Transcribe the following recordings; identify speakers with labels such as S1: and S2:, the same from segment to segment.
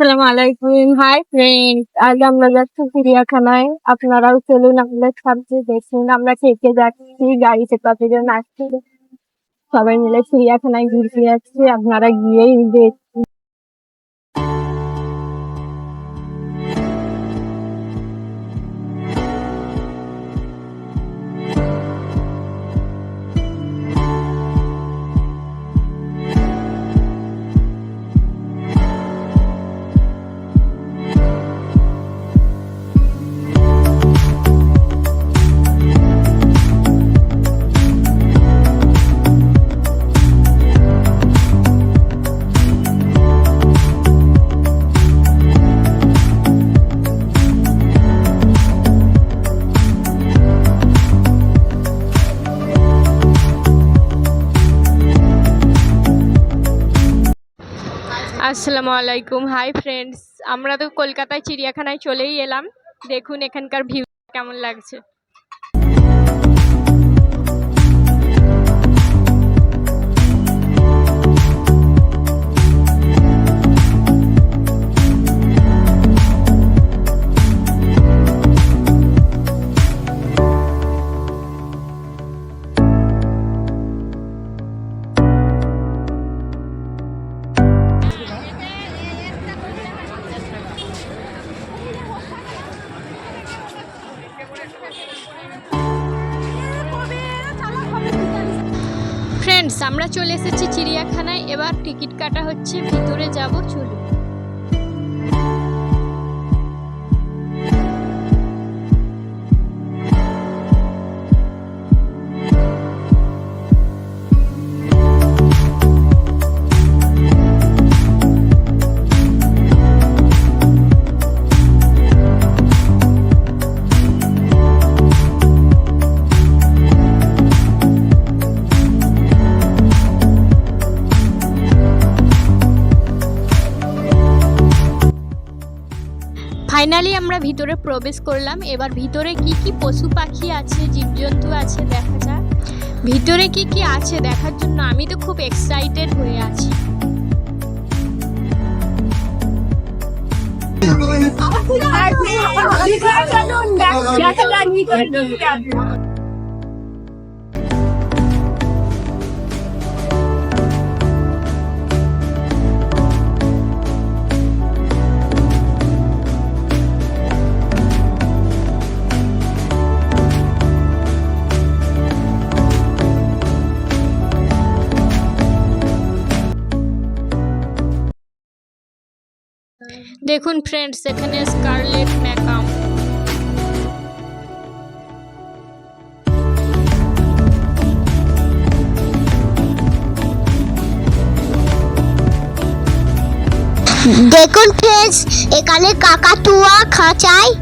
S1: আসসালামু আলাইকুম hi friend আজ আমরা যাচ্ছি চিড়িয়াখানায় আপনারাও চলুন আমাদের সাথে দেখুন আমরা কে কে যাচ্ছি গাড়িতে কতজন আসছি সবাই মিলে চিড়িয়াখানায় ঘুরতে যাচ্ছি আপনারা গিয়েই দেখুন
S2: আসসালামু আলাইকুম। হাই ফ্রেন্ডস আমরা তো কলকাতায় চিড়িয়াখানায় চলেই এলাম। দেখুন এখানকার ভিউ কেমন লাগছে। হচ্ছে ভিতরে যাব চলুন। ফাইনালি আমরা ভিতরে প্রবেশ করলাম এবার ভিতরে কি কি পশু পাখি আছে জীবজন্তু আছে দেখা যাক ভিতরে কি কি আছে দেখার জন্য আমি তো খুব এক্সাইটেড হয়ে আছি দেখুন ফ্রেন্ডস এখানে স্কারলেট ম্যাকাম
S3: দেখুন ফ্রেন্ডস এখানে কাকাতুয়া খাঁচায়।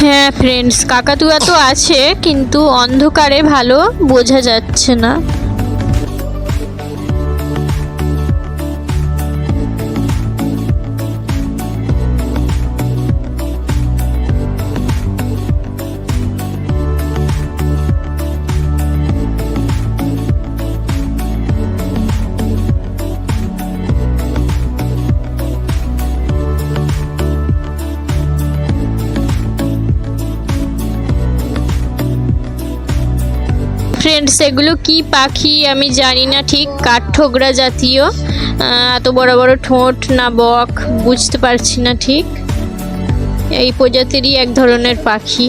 S2: হ্যাঁ ফ্রেন্ডস কাকাতুয়া তো আছে কিন্তু অন্ধকারে ভালো বোঝা যাচ্ছে না। ফ্রেন্ডস এগুলো কি পাখি আমি জানি না, ঠিক কাঠঠোকরা জাতীয়। এত বড় বড় ঠোঁট না বক, বুঝতে পারছি না ঠিক। এই প্রজাতিরই এক ধরনের পাখি।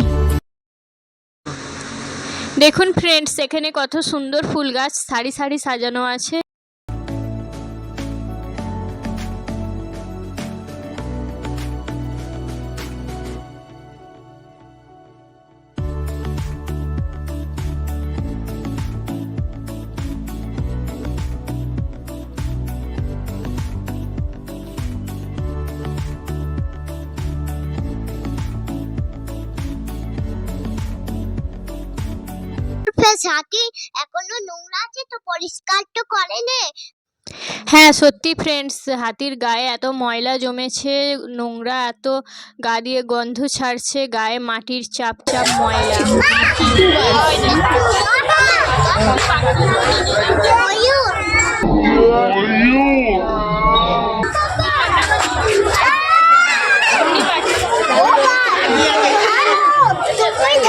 S2: দেখুন ফ্রেন্ডস এখানে কত সুন্দর ফুল গাছ, সারি সারি সাজানো আছে।
S3: হাতি এখনও নোংরা আছে তো পরিষ্কার তো করে নে
S2: হ্যাঁ সত্যি ফ্রেন্ডস হাতির গায়ে এত ময়লা জমেছে নোংরা এত গা দিয়ে গন্ধ ছাড়ছে গায়ে মাটির চাপ চাপ ময়লা।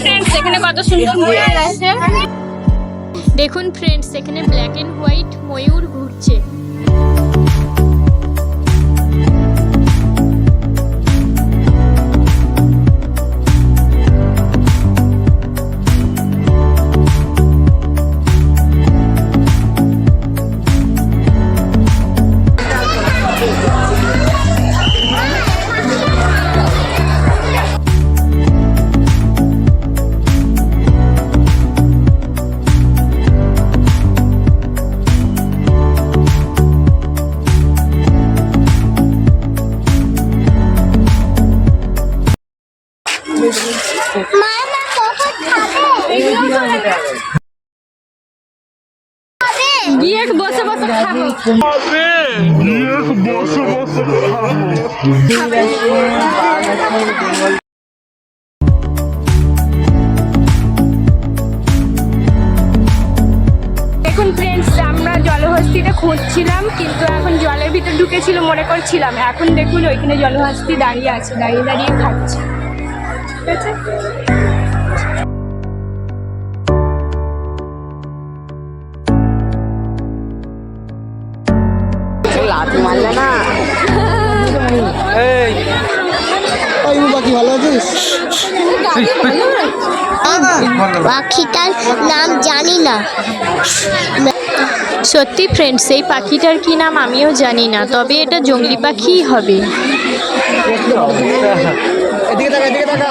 S1: ফ্রেন্ডস এখানে কত সুন্দর ময়ূর আছে।
S2: দেখুন ফ্রেন্ডস এখানে ব্ল্যাক এন্ড হোয়াইট ময়ূর ঘুরছে।
S1: আমরা জলহস্তিটা খুঁজছিলাম, কিন্তু এখন জলের ভিতর ঢুকেছিল, মনে করছিলাম। এখন দেখুন, ওইখানে জলহস্তি দাঁড়িয়ে আছে, দাঁড়িয়ে দাঁড়িয়ে খাচ্ছে। ঠিক আছে?
S3: পাখিটার নাম জানি না।
S2: সত্যি ফ্রেন্ডস এই পাখিটার কি নাম আমিও জানি না তবে এটা জঙ্গলি পাখিই হবে।
S4: এদিকে তাকা এদিকে তাকা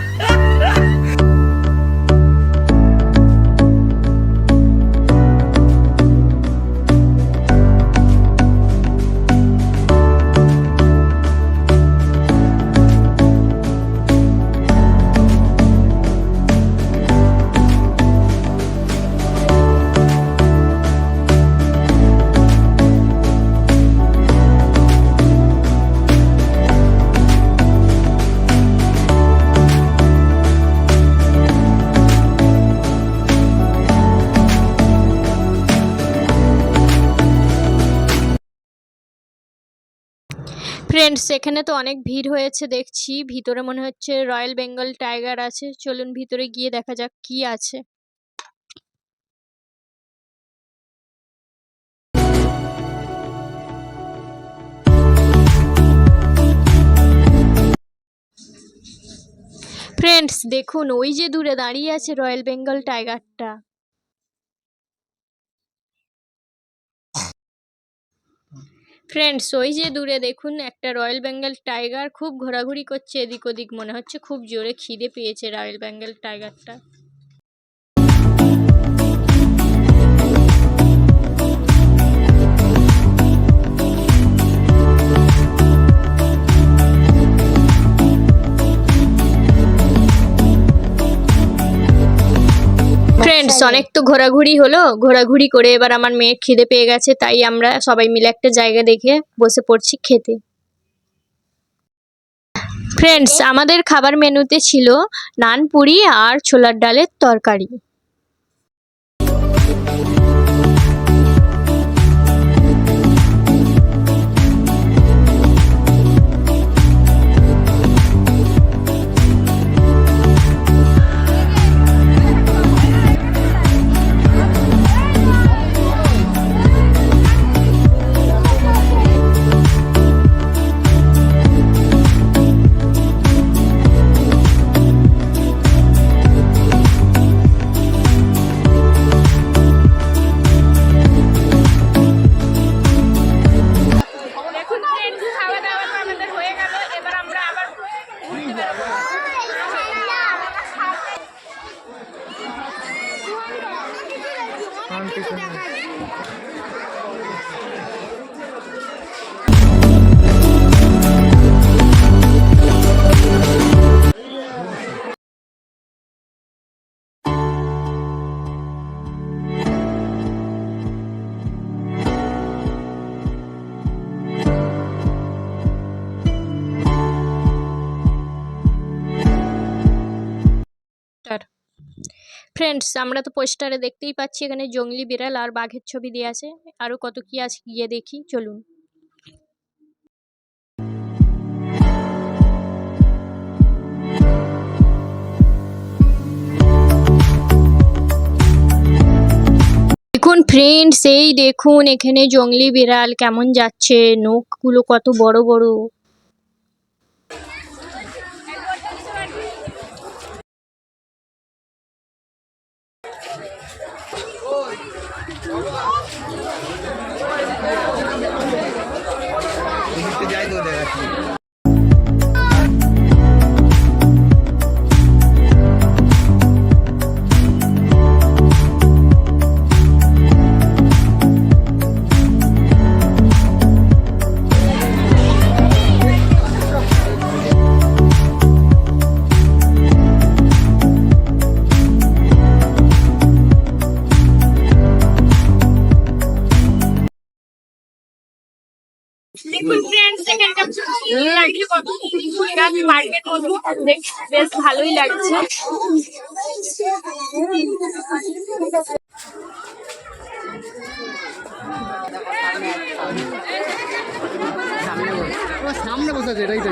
S2: ফ্রেন্ডস এখানে তো অনেক ভিড় হয়েছে, দেখছি। ভিতরে মনে হচ্ছে রয়্যাল বেঙ্গল টাইগার আছে। চলুন ভিতরে গিয়ে দেখা যাক কি আছে। ফ্রেন্ডস দেখুন, ওই যে দূরে দাঁড়িয়ে আছে রয়্যাল বেঙ্গল টাইগারটা ফ্রেন্ডস ওই যে দূরে দেখুন, একটা রয়্যাল বেঙ্গল টাইগার খুব ঘোরাঘুরি করছে এদিক ওদিক, মনে হচ্ছে খুব জোরে খিদে পেয়েছে রয়্যাল বেঙ্গল টাইগারটা ফ্রেন্ডস অনেক তো ঘোরাঘুরি হলো ঘোরাঘুরি করে এবার আমার মেয়ে খিদে পেয়ে গেছে তাই আমরা সবাই মিলে একটা জায়গা দেখে বসে পড়ছি খেতে। ফ্রেন্ডস আমাদের খাবার মেনুতে ছিল নান পুরি আর ছোলার ডালের তরকারি। Mungkin. ফ্রেন্ডস আমরা তো পোস্টারে দেখতেই পাচ্ছি এখানে জঙ্গলি বিড়াল আর বাঘের ছবি দেওয়া আছে। আরও কত কি আছে গিয়ে দেখি, চলুন। দেখুন ফ্রেন্ডস এই দেখুন এখানে জঙ্গলি বিড়াল কেমন যাচ্ছে, নখগুলো কত বড় বড়।
S1: ফুল মার্কেট মতো বেশ- ভালোই লাগছে।
S4: সামনে বসে আছে এটাই তো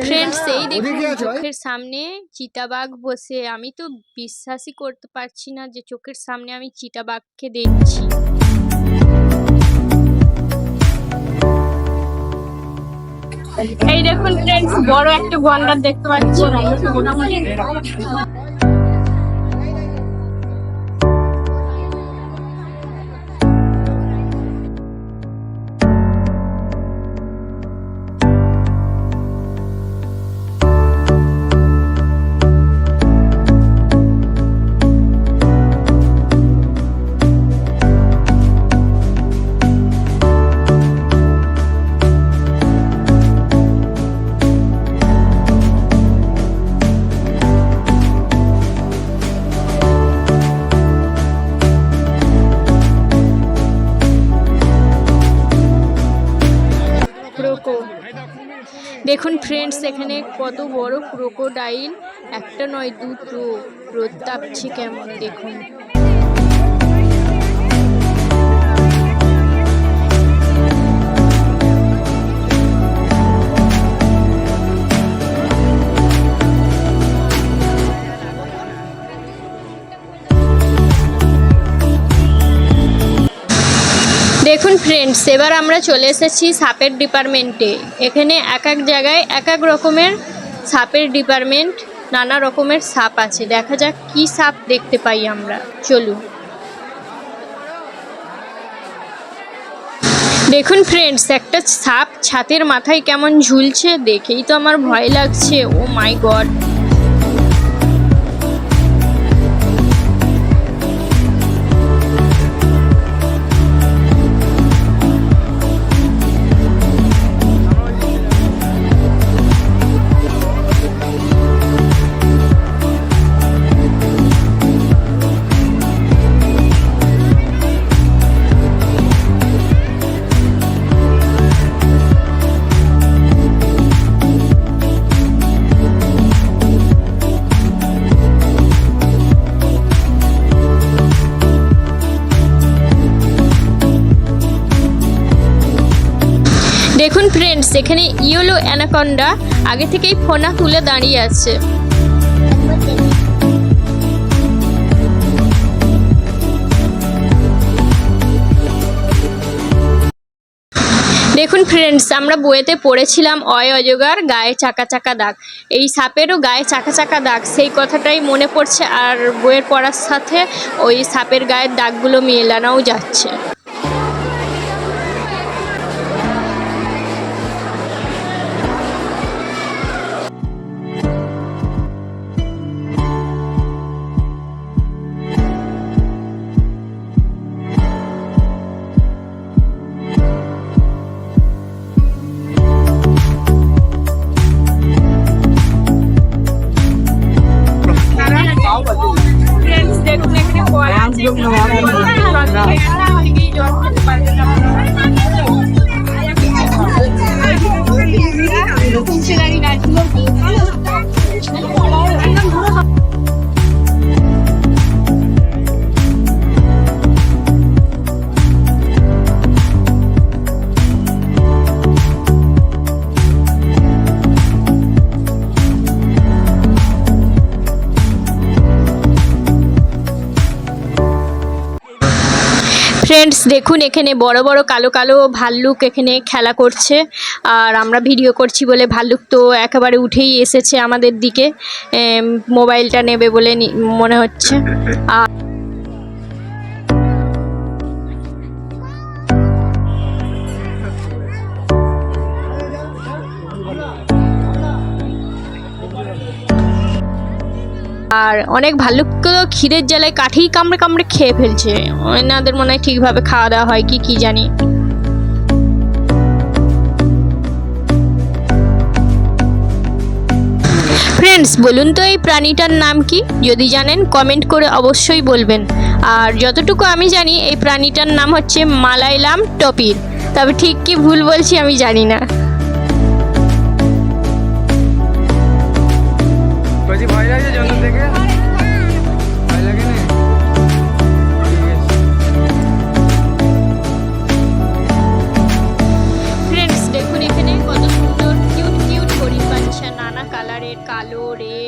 S2: ফ্রেন্ডস এই দেখুন? চোখের সামনে চিতাবাঘ বসে আমি তো বিশ্বাসই করতে পারছি না যে চোখের সামনে আমি চিতাবাঘকে দেখছি
S1: এই দেখুন ফ্রেন্ডস বড় একটা গন্ডার দেখতে পাচ্ছি
S2: দেখুন ফ্রেন্ডস এখানে কত বড় ক্রোকোডাইল একটা নয় দুটো। রোদ তাপছে কেমন দেখুন। দেখুন ফ্রেন্ডস এবার আমরা চলে এসেছি সাপের ডিপার্টমেন্টে এখানে এক এক জায়গায় এক এক রকমের সাপের ডিপার্টমেন্ট নানা রকমের সাপ আছে। দেখা যাক কি সাপ দেখতে পাই আমরা। চলুন। দেখুন ফ্রেন্ডস একটা সাপ ছাতের মাথায় কেমন ঝুলছে, দেখেই তো আমার ভয় লাগছে। ও মাই গড এখানে ইয়েলো অ্যানাকন্ডা আগে থেকেই ফোনা তুলে দাঁড়িয়ে আছে। দেখুন ফ্রেন্ডস আমরা বইয়েতে পড়েছিলাম অয় অজগার, গায়ে চাকা চাকা দাগ। এই সাপেরও গায়ে চাকা চাকা দাগ, সেই কথাটাই মনে পড়ছে আর বইয়ের পড়ার সাথে ওই সাপের গায়ের দাগগুলো মেলানোও যাচ্ছে। ফ্রেন্ডস দেখুন, এখানে বড় বড় কালো কালো ভাল্লুক এখানে খেলা করছে। আর আমরা ভিডিও করছি বলে ভাল্লুক তো একেবারে উঠেই এসেছে আমাদের দিকে। মোবাইলটা নেবে বলে মনে হচ্ছে। আর আর অনেক ভাল্লুক তো খিদের জ্বালায় কাঠেই কামড়ে কামড়ে খেয়ে ফেলছে। ওনাদের মনে হয় ঠিকভাবে খাওয়া দাওয়া হয় কি কি জানি। ফ্রেন্ডস বলুন তো এই প্রাণীটার নাম কি? যদি জানেন কমেন্ট করে অবশ্যই বলবেন। আর যতটুকু আমি জানি, এই প্রাণীটার নাম হচ্ছে মালাইলাম টপির। তবে ঠিক কি ভুল বলছি আমি জানি না।
S4: বলছি ভয় লাগছে জঙ্গল থেকে? ভয় লাগে না? ঠিক
S2: কালো
S5: ফ্রেন্ডস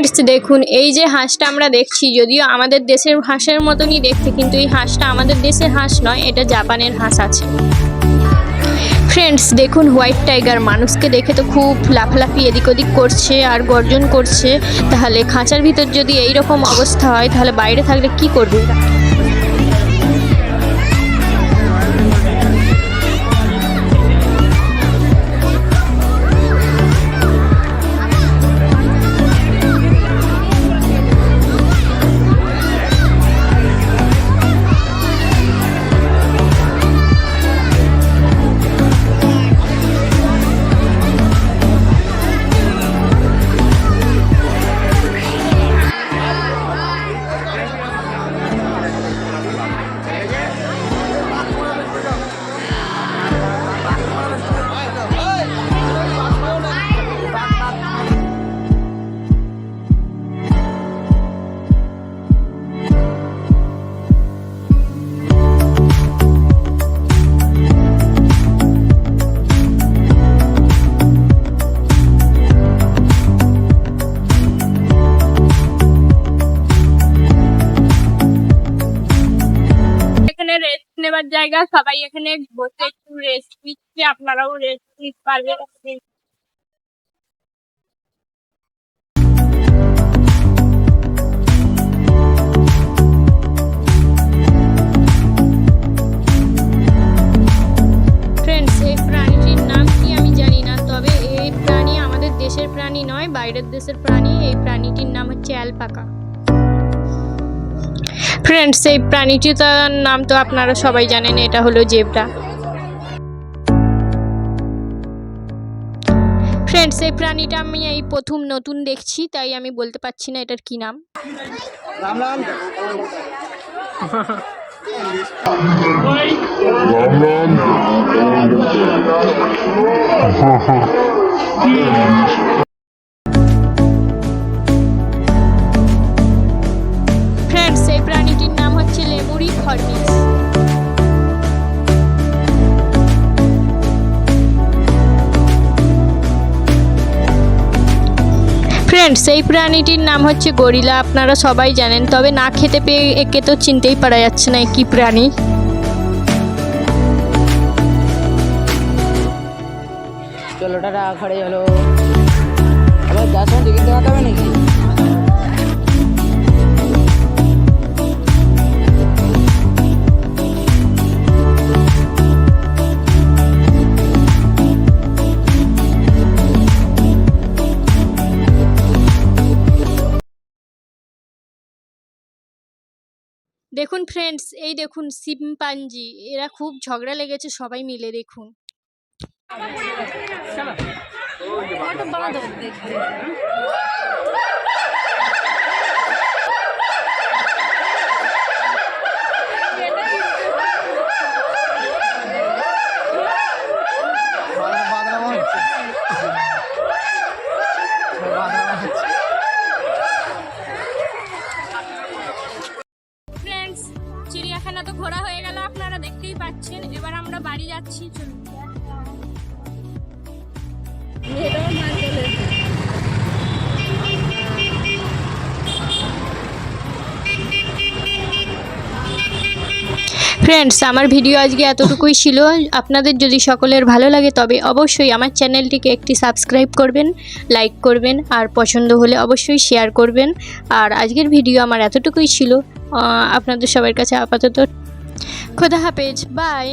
S2: ফ্রেন্ডস দেখুন, এই যে হাঁসটা আমরা দেখছি, যদিও আমাদের দেশের হাঁসের মতনই দেখতে, কিন্তু এই হাঁসটা আমাদের দেশের হাঁস নয়, এটা জাপানের হাঁস আছে। ফ্রেন্ডস দেখুন হোয়াইট টাইগার মানুষকে দেখে তো খুব লাফালাফি এদিক ওদিক করছে আর গর্জন করছে। তাহলে খাঁচার ভিতর যদি এই রকম অবস্থা হয়, তাহলে বাইরে থাকলে কি করবে?
S1: নেবার জায়গা, সবাই এখানে বসে একটু রেস্ট নিচ্ছে, আপনারাও রেস্ট নিতে পারবেন।
S2: দেশের প্রাণী নয়, বাইরের দেশের প্রাণী। এই প্রাণীটির নাম হচ্ছে অ্যালপাকা। ফ্রেন্ডস এই প্রাণীটি তার নাম তো আপনারা সবাই জানেন এটা হলো জেব্রা। ফ্রেন্ডস এই প্রাণীটা আমি এই প্রথম নতুন দেখছি তাই আমি বলতে পারছি না এটার কি নাম।
S4: রাম রাম
S2: এই প্রাণীটির নাম হচ্ছে গরিলা, আপনারা সবাই জানেন, তবে না খেতে পেয়ে একে তো চিনতেই পারা যাচ্ছে না কি প্রাণী।
S6: চলো টাটা, ঘরে চলো। আবার যার সময় টিকিট নাকি?
S2: দেখুন ফ্রেন্ডস এই দেখুন শিম্পাঞ্জি এরা খুব ঝগড়া লেগেছে সবাই মিলে দেখুন।
S4: বাদরামা না তো ঘোরা হয়ে গেল আপনারা দেখতেই পাচ্ছেন।
S2: এবার আমরা বাড়ি যাচ্ছি চলুন। ফ্রেন্ডস আমার ভিডিও আজকে এতটুকুই ছিল। আপনাদের যদি সকলের ভালো লাগে, তবে অবশ্যই আমার চ্যানেলটিকে একটি সাবস্ক্রাইব করবেন লাইক করবেন, আর পছন্দ হলে অবশ্যই শেয়ার করবেন। আর আজকের ভিডিও আমার এতটুকুই ছিল। আপনাদের সবার কাছে আপাতত খোদা হাফেজ। বাই